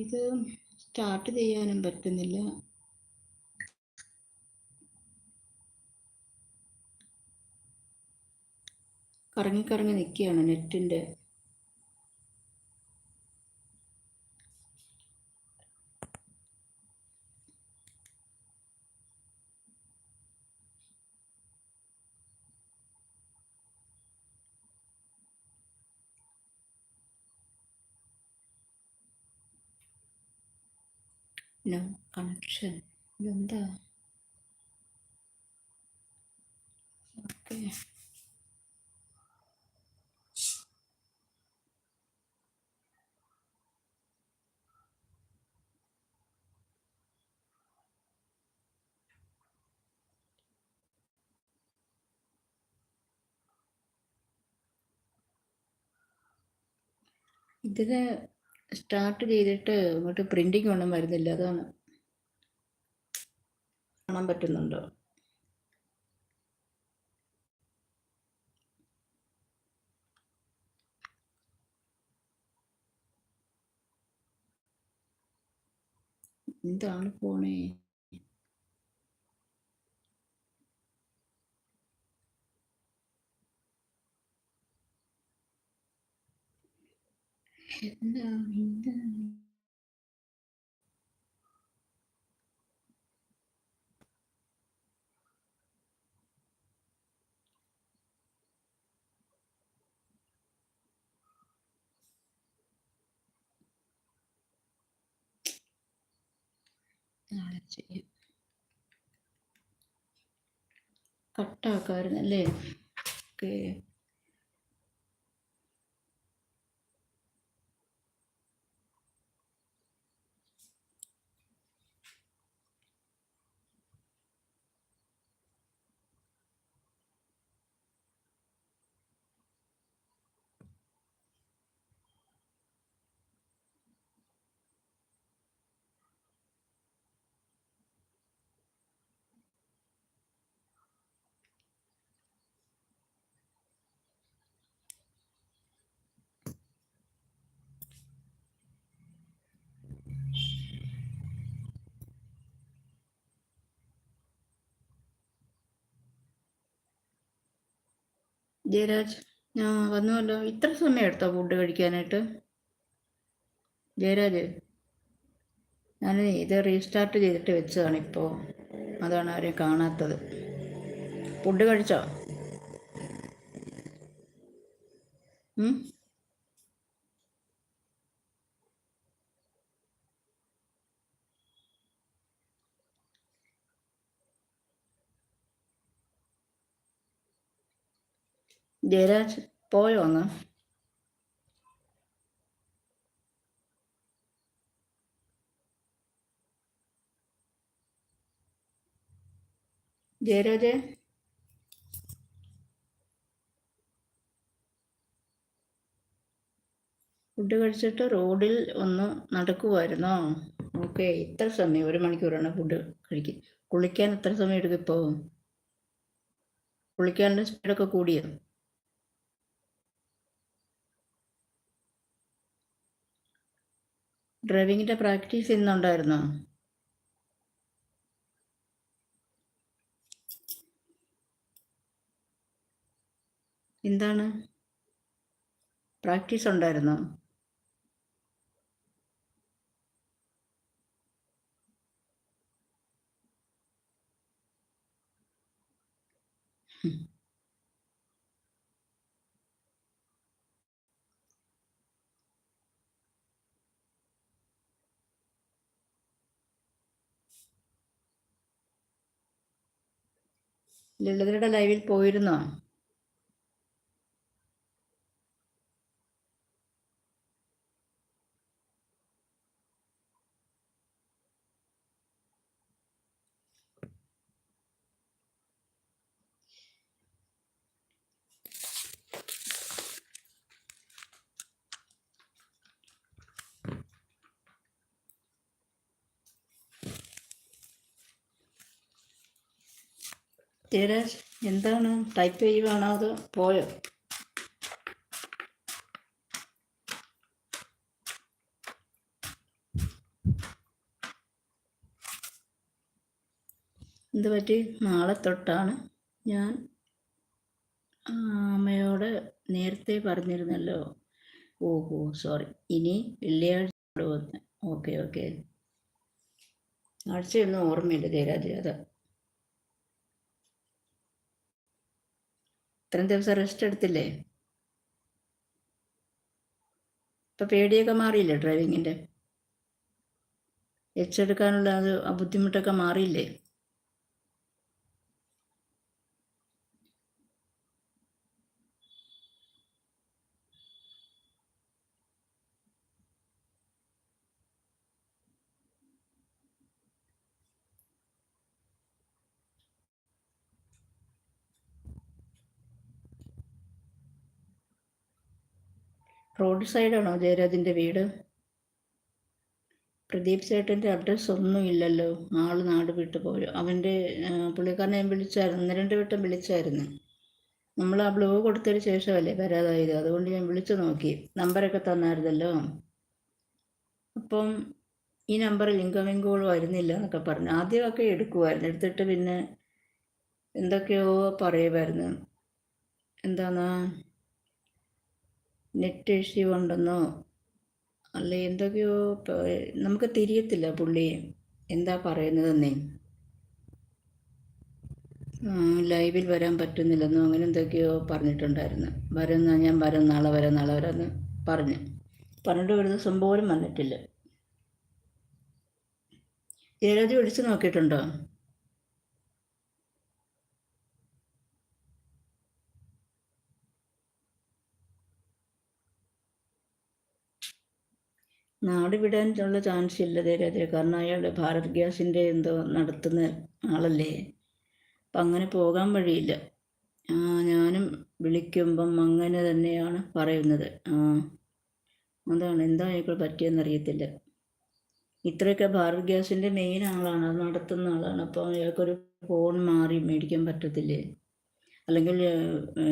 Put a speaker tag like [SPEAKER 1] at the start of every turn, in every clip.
[SPEAKER 1] ഇത് സ്റ്റാർട്ട് ചെയ്യാനും പറ്റുന്നില്ല. കറങ്ങി കറങ്ങി നിൽക്കുകയാണ് നെറ്റിന്റെ നോ കണക്ഷൻ ഇതെന്താ ഓക്കെ ഇതിന് സ്റ്റാർട്ട് ചെയ്തിട്ട് ഇങ്ങോട്ട് പ്രിന്റിങ് ഒന്നും വരുന്നില്ല. അതാണ് കാണാൻ പറ്റുന്നുണ്ടോ. എന്താണ് പോണേ? എന്താ എന്താണ് നാളെ ചെയ്യാം കട്ടാക്കായിരുന്നല്ലേ ഓക്കെ ജയരാജ് ആ വന്നുവല്ലോ. ഇത്ര സമയം എടുത്തോ ഫുഡ് കഴിക്കാനായിട്ട്? ജയരാജ് ഞാൻ ഇത് റീസ്റ്റാർട്ട് ചെയ്തിട്ട് വെച്ചതാണ് ഇപ്പോൾ അതാണ് ആരെയും കാണാത്തത്. ഫുഡ് കഴിച്ചോ? ജയരാജ് പോയോ അങ്ങ് ജയരാജ് ഫുഡ് കഴിച്ചിട്ട് റോഡിൽ ഒന്ന് നടക്കുമായിരുന്നോ ഓക്കെ ഇത്ര സമയം ഒരു മണിക്കൂറാണ് ഫുഡ് കഴിക്കുക കുളിക്കാൻ എത്ര സമയം എടുക്കും ഇപ്പോൾ കുളിക്കാനുള്ള സ്പീഡൊക്കെ കൂടിയോ? ഡ്രൈവിങ്ങിന്റെ പ്രാക്ടീസ് ഇന്നുണ്ടായിരുന്നോ? എന്താണ്? പ്രാക്ടീസ് ഉണ്ടായിരുന്നോ? ലളിതയുടെ ലൈവിൽ പോയിരുന്നോ? ധീരജ് എന്താണ് ടൈപ്പ് ചെയ്യുവാണോ അത് പോയോ? എന്ത് പറ്റി? നാളെ തൊട്ടാണ്. ഞാൻ അമ്മയോട് നേരത്തെ പറഞ്ഞിരുന്നല്ലോ. ഓഹോ സോറി ഇനി വെള്ളിയാഴ്ച ഓക്കെ ഓക്കെ ആഴ്ചയൊന്നും ഓർമ്മയില്ല ജയരാജ് അതാ. ഇത്രയും ദിവസം റെസ്റ്റ് എടുത്തില്ലേ? ഇപ്പൊ പേടിയൊക്കെ മാറിയില്ലേ ഡ്രൈവിങ്ങിന്റെ എച്ചെടുക്കാനുള്ള അത് ആ ബുദ്ധിമുട്ടൊക്കെ മാറിയില്ലേ? റോഡ് സൈഡാണോ ജയരാജിന്റെ വീട്? പ്രദീപ് ചേട്ടന്റെ അഡ്രസ്സ് ഒന്നും ഇല്ലല്ലോ. ആൾ നാട് വിട്ടു പോയോ. അവന്റെ പുള്ളിക്കാരനെ ഞാൻ വിളിച്ചായിരുന്നു. ഒന്ന് രണ്ട് വട്ടം വിളിച്ചായിരുന്നു. നമ്മൾ ആ ബ്ലൂ കൊടുത്തതിന് ശേഷമല്ലേ വരാതായത്? അതുകൊണ്ട് ഞാൻ വിളിച്ചു നോക്കി. നമ്പറൊക്കെ തന്നായിരുന്നല്ലോ. അപ്പം ഈ നമ്പർ ഇൻകമിങ് കോൾ വരുന്നില്ല എന്നൊക്കെ പറഞ്ഞു. ആദ്യമൊക്കെ എടുക്കുമായിരുന്നു എടുത്തിട്ട് പിന്നെ എന്തൊക്കെയോ പറയുമായിരുന്നു എന്താന്നാ? നെറ്റ് ഇഷ്യൂ അല്ല എന്തൊക്കെയോ നമുക്ക് തിരിയത്തില്ല പുള്ളി. എന്താ പറയുന്നതെന്നേ? ലൈവിൽ വരാൻ പറ്റുന്നില്ലെന്നോ? അങ്ങനെ എന്തൊക്കെയോ പറഞ്ഞിട്ടുണ്ടായിരുന്നു. വരുന്ന ഞാൻ വരും നാളെ വരാം നാളെ വരാമെന്ന് പറഞ്ഞു. പറഞ്ഞിട്ട് ഒരു ദിവസം പോലും വന്നിട്ടില്ല. ജയരാജ് വിളിച്ചു നോക്കിയിട്ടുണ്ടോ? നാട് വിടാനുള്ള ചാൻസ് ഇല്ല ധൈര്യത്തിൽ കാരണം അയാൾ ഭാരത് ഗ്യാസിന്റെ എന്തോ നടത്തുന്ന ആളല്ലേ? അപ്പം അങ്ങനെ പോകാൻ വഴിയില്ല. ആ ഞാനും വിളിക്കുമ്പം അങ്ങനെ തന്നെയാണ് പറയുന്നത്. ആ അതാണ് എന്താ അയാൾക്ക് പറ്റിയെന്നറിയത്തില്ല ഇത്രയൊക്കെ ഭാരത് ഗ്യാസിന്റെ മെയിൻ ആളാണ്. അത് നടത്തുന്ന ആളാണ്. അപ്പോൾ അയാൾക്കൊരു ഫോൺ മാറി മേടിക്കാൻ പറ്റത്തില്ലേ? അല്ലെങ്കിൽ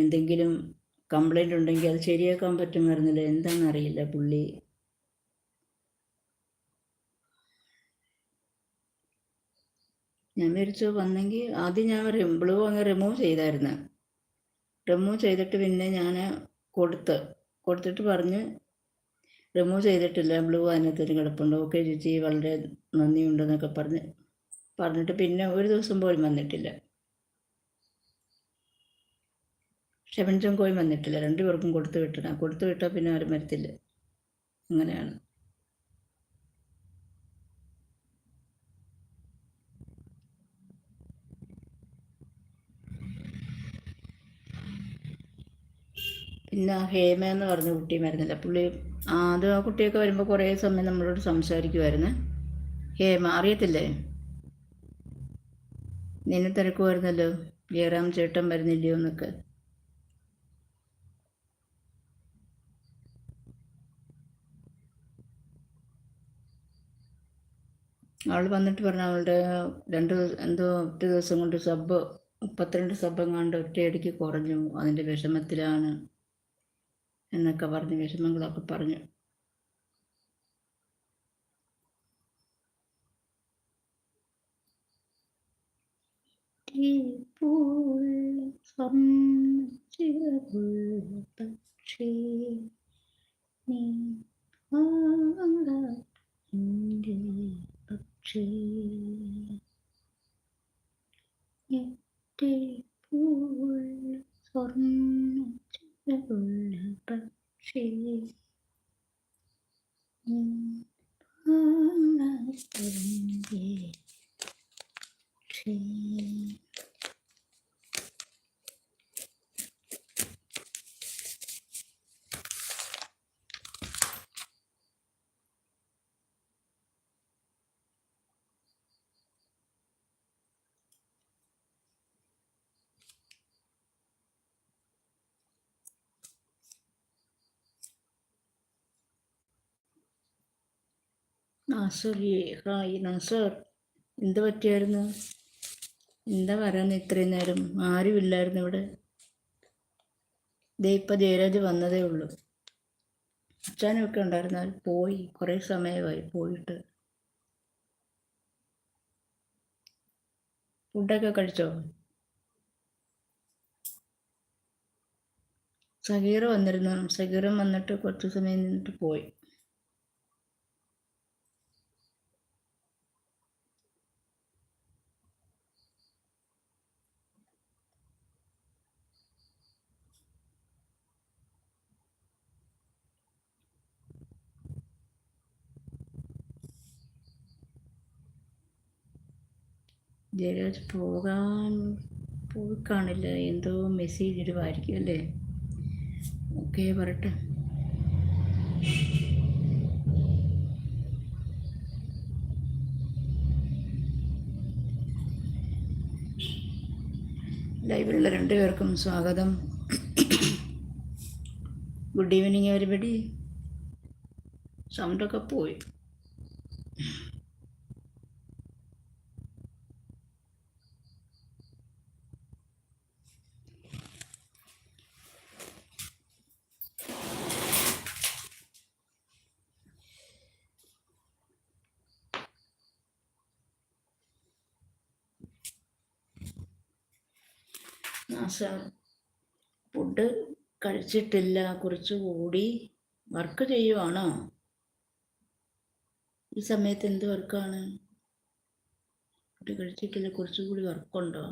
[SPEAKER 1] എന്തെങ്കിലും കംപ്ലൈന്റ് ഉണ്ടെങ്കിൽ അത് ശരിയാക്കാൻ പറ്റുമായിരുന്നില്ല? എന്താണെന്നറിയില്ല പുള്ളി. ഞാൻ വിചാരിച്ചു വന്നെങ്കിൽ ആദ്യം ഞാൻ ബ്ലൂ അങ്ങ് റിമൂവ് ചെയ്തായിരുന്നു. റിമൂവ് ചെയ്തിട്ട് പിന്നെ ഞാൻ കൊടുത്ത് കൊടുത്തിട്ട് പറഞ്ഞ് റിമൂവ് ചെയ്തിട്ടില്ല ബ്ലൂ അതിനകത്തൊരു കിടപ്പുണ്ട്. ഓക്കെ ചേച്ചി വളരെ നന്ദിയുണ്ടെന്നൊക്കെ പറഞ്ഞ് പറഞ്ഞിട്ട് പിന്നെ ഒരു ദിവസം പോലും വന്നിട്ടില്ല. ക്ഷമിച്ചും കോയും വന്നിട്ടില്ല. രണ്ടുപേർക്കും കൊടുത്തു വിട്ടണം കൊടുത്തു വിട്ടാൽ പിന്നെ ആരും വരത്തില്ല. അങ്ങനെയാണ്. പിന്നെ ഹേമ എന്ന് പറഞ്ഞ കുട്ടിയും വരുന്നില്ല പുള്ളി അത് ആ കുട്ടിയൊക്കെ വരുമ്പോൾ കുറേ സമയം നമ്മളോട് സംസാരിക്കുമായിരുന്നു ഹേമ അറിയത്തില്ലേ? നിന്നെ തിരക്കുമായിരുന്നല്ലോ ജയറാം ചേട്ടൻ വരുന്നില്ലയോ എന്നൊക്കെ. അവൾ വന്നിട്ട് പറഞ്ഞു അവളുടെ രണ്ട് എന്തോ ഒറ്റ ദിവസം കൊണ്ട് സബ് മുപ്പത്തിരണ്ട് സബ് എങ്ങാണ്ട് ഒറ്റയടിക്ക് കുറഞ്ഞു. അതിന്റെ വിഷമത്തിലാണ്. എന്നൊക്കെ പറഞ്ഞ് വിഷമങ്ങളൊക്കെ പറഞ്ഞു. പക്ഷേ പക്ഷേ? സ്വർണ പക്ഷേ എന്ത് പറ്റിയായിരുന്നു? എന്താ പറയുന്നത് ഇത്രയും നേരം? ആരും ഇല്ലായിരുന്നു ഇവിടെ. ദേ ഇപ്പം ജയരാജ് വന്നതേ ഉള്ളൂ. അച്ഛനൊക്കെ ഉണ്ടായിരുന്നാൽ പോയി. കുറേ സമയമായി പോയിട്ട്. ഫുഡൊക്കെ കഴിച്ചോ? സഗീർ വന്നിരുന്നു. സഗീറും വന്നിട്ട് കുറച്ച് സമയം നിന്നിട്ട് പോയി. ജയരാജ് പോകാൻ പോയി കാണില്ല എന്തോ മെസ്സേജ് ഇടുമായിരിക്കും അല്ലേ? ഓക്കെ പറട്ടെ ലൈവിലുള്ള രണ്ടുപേർക്കും സ്വാഗതം. ഗുഡ് ഈവനിങ് എവരിബഡി സൗണ്ടൊക്കെ പോയി. ഫുഡ് കഴിച്ചിട്ടില്ല കുറച്ചുകൂടി വർക്ക് ചെയ്യുവാണോ? ഈ സമയത്ത് എന്ത് വർക്കാണ്? ഫുഡ് കഴിച്ചിട്ടില്ല കുറച്ചുകൂടി വർക്കുണ്ടോ?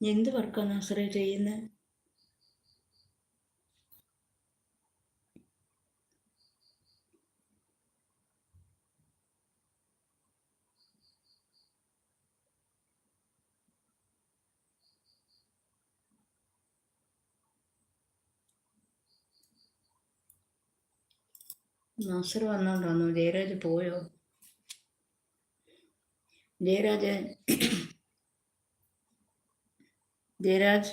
[SPEAKER 1] എന്ത് വർക്കാണ് ആശ്രയം ചെയ്യുന്നത്? നാസർ വന്നോണ്ടാണോ ജയരാജ് പോയോ? ജയരാജ് ജയരാജ്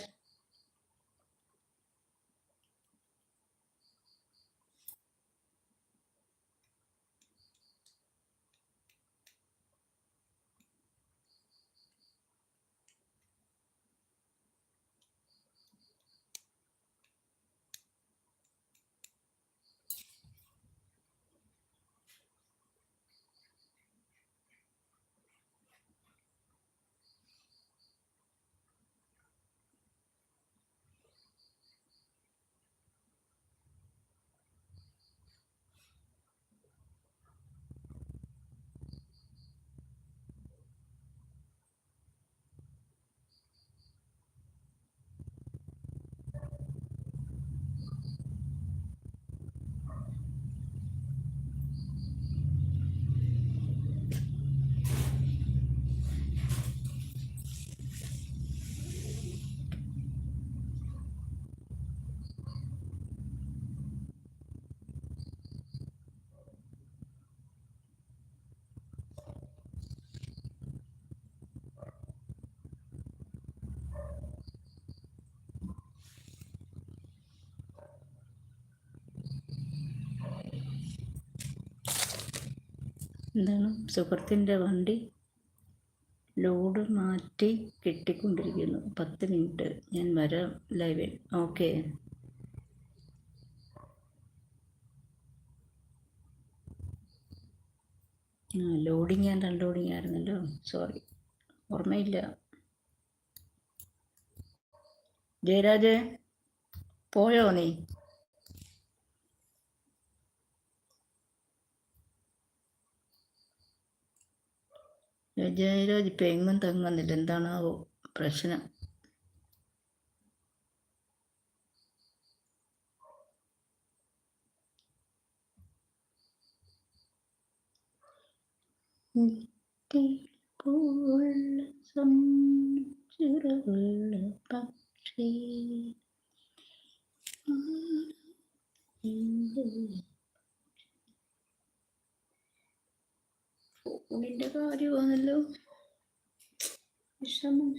[SPEAKER 1] എന്താണ്? സുഹൃത്തിന്റെ വണ്ടി ലോഡ് മാറ്റി കെട്ടിക്കൊണ്ടിരിക്കുന്നു. പത്ത് മിനിറ്റ്. ഞാൻ വരാം ലൈവിൽ ഓക്കെ ലോഡിങ് ആൻഡ് അൺലോഡിങ് ആയിരുന്നല്ലോ. സോറി ഓർമ്മയില്ല. ജയരാജ് പോയോ നീ? ജയരാജ് ഇപ്പം എങ്ങും തങ്ങുന്നില്ല. എന്താണാവോ പ്രശ്നം. പക്ഷേ. ഫോണിന്റെ കാര്യമാണല്ലോ വിഷമം.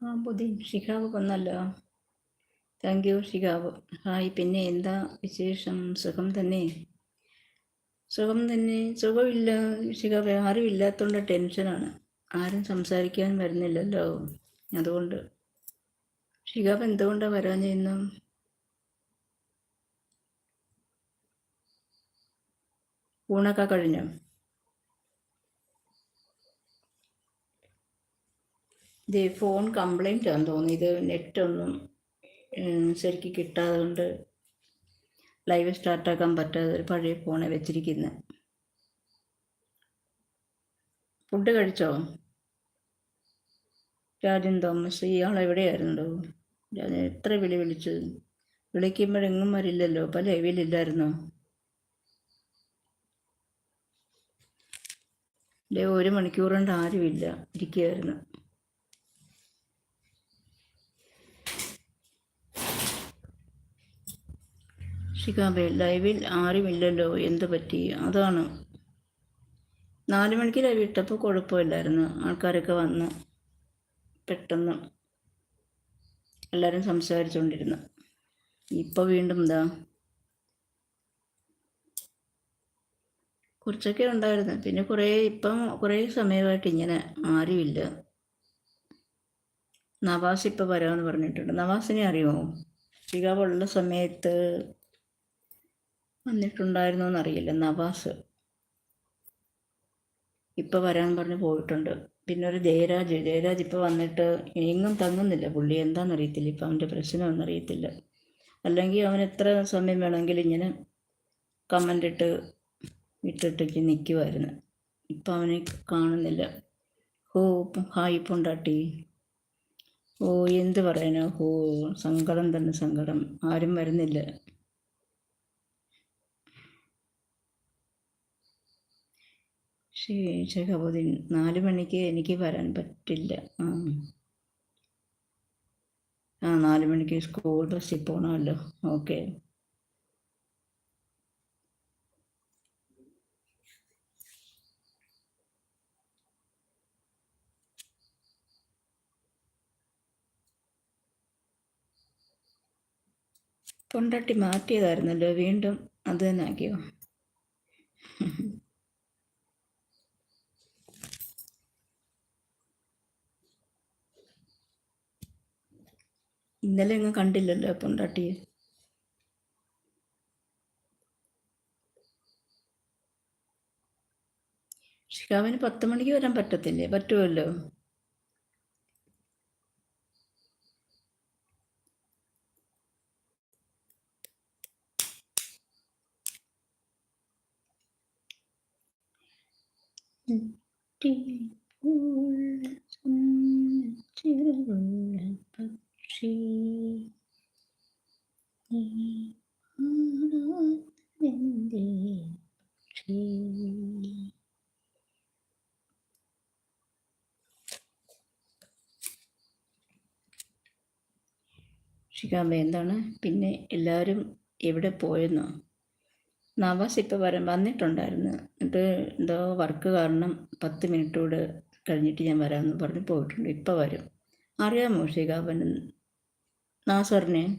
[SPEAKER 1] ആ ബുദ്ധി ഷിഹാബ് വന്നല്ലോ താങ്ക് യു ഷിഹാബ് ഹായ് പിന്നെ എന്താ വിശേഷം? സുഖം തന്നെ? സുഖം തന്നെ. സുഖമില്ല ഷിഹാബ് ആരും ഇല്ലാത്തതുകൊണ്ട് ടെൻഷനാണ് ആരും സംസാരിക്കാൻ വരുന്നില്ലല്ലോ. അതുകൊണ്ട്. ഷിഹാബ് എന്തുകൊണ്ടാണ് വരാൻ ചെയ്യുന്നു ഊണൊക്കെ കഴിഞ്ഞു? ഇത് ഫോൺ കംപ്ലൈന്റ് ആണെന്ന് തോന്നി ഇത് നെറ്റൊന്നും ശരിക്കും കിട്ടാതെ കൊണ്ട് ലൈവ് സ്റ്റാർട്ടാക്കാൻ പറ്റാതെ ഒരു പഴയ ഫോണെ വെച്ചിരിക്കുന്നത് ഫുഡ് കഴിച്ചോ? രാജൻ തോമസ് ഇയാൾ എവിടെയായിരുന്നു? രാജൻ എത്ര വിളി വിളിച്ചു? വിളിക്കുമ്പോഴെങ്ങും വരില്ലല്ലോ. അപ്പം ലൈവിലില്ലായിരുന്നോ ഒരു മണിക്കൂർ കൊണ്ട് ആരുമില്ല. ഇരിക്കുകയായിരുന്നു ഷിക്കാബെ ലൈവിൽ ആരുമില്ലല്ലോ എന്ത് പറ്റി? അതാണ്. നാല് മണിക്ക് ലൈവ് ഇട്ടപ്പോൾ കുഴപ്പമില്ലായിരുന്നു. ആൾക്കാരൊക്കെ വന്ന് പെട്ടെന്ന് എല്ലാവരും സംസാരിച്ചുകൊണ്ടിരുന്നു. ഇപ്പോൾ വീണ്ടും എന്താ? കുറച്ചൊക്കെ ഉണ്ടായിരുന്നു. പിന്നെ കുറേ ഇപ്പം കുറേ സമയമായിട്ട് ഇങ്ങനെ ആരുമില്ല. നവാസ് ഇപ്പോൾ വരാമെന്ന് പറഞ്ഞിട്ടുണ്ട്. നവാസിനെ അറിയുമോ? ശികാവുള്ള സമയത്ത് വന്നിട്ടുണ്ടായിരുന്നോ എന്നറിയില്ല നവാസ്. ഇപ്പോൾ വരാൻ പറഞ്ഞ് പോയിട്ടുണ്ട്. പിന്നെ ഒരു ജയരാജ്. ജയരാജ് ഇപ്പോൾ വന്നിട്ട് എങ്ങും തങ്ങുന്നില്ല പുള്ളി. എന്താണെന്നറിയത്തില്ല ഇപ്പം അവന്റെ പ്രശ്നമൊന്നറിയത്തില്ല. അല്ലെങ്കിൽ അവൻ എത്ര സമയം വേണമെങ്കിലും ഇങ്ങനെ കമന്റ് ഇട്ട് ഇട്ടിട്ടേക്ക് നിൽക്കുമായിരുന്നു ഇപ്പം അവനെ കാണുന്നില്ല. ഹോ ഹായ് പൊണ്ടാട്ടി. ഓ എന്ത് പറയാനോ? ഹോ സങ്കടം തന്നെ സങ്കടം. ആരും വരുന്നില്ല. ശേഖബുദ്ദീൻ നാല് മണിക്ക് എനിക്ക് വരാൻ പറ്റില്ല. ആ. ആ നാല് മണിക്ക് സ്കൂൾ ബസ്സിൽ പോകണമല്ലോ ഓക്കെ. കൊണ്ടട്ടി മാറ്റിയതായിരുന്നല്ലോ വീണ്ടും അത് തന്നെ ആക്കിയോ? ഇന്നലെ അങ്ങ് കണ്ടില്ലല്ലോ പൊണ്ടാട്ടിയെ ഷിക്കാവിന് പത്ത് മണിക്ക് വരാൻ പറ്റത്തില്ലേ? പറ്റുമല്ലോ ഷികാമ്പ എന്താണ്? പിന്നെ എല്ലാവരും എവിടെ പോയെന്നോ? നവാസ് ഇപ്പോൾ വരാൻ വന്നിട്ടുണ്ടായിരുന്നു. എന്നിട്ട് എന്തോ വർക്ക് കാരണം പത്ത് മിനിറ്റ് കൂടെ കഴിഞ്ഞിട്ട് ഞാൻ വരാമെന്ന് പറഞ്ഞ് പോയിട്ടുണ്ട്. ഇപ്പോൾ വരും. അറിയാമോ ഷികാബൻ നാസറിനെ?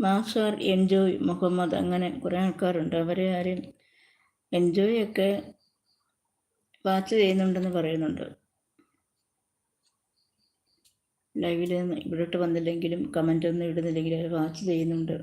[SPEAKER 1] നാസർ എൻജോയ് മുഹമ്മദ് അങ്ങനെ കുറേ ആൾക്കാരുണ്ട്. അവരെ ആരും എൻജോയ് ഒക്കെ വാച്ച് ചെയ്യുന്നുണ്ടെന്ന് പറയുന്നുണ്ട്. ലൈവിൽ ഇവിടോട്ട് വന്നില്ലെങ്കിലും കമന്റ് ഒന്നും ഇടുന്നില്ലെങ്കിലും വാച്ച് ചെയ്യുന്നുണ്ട്.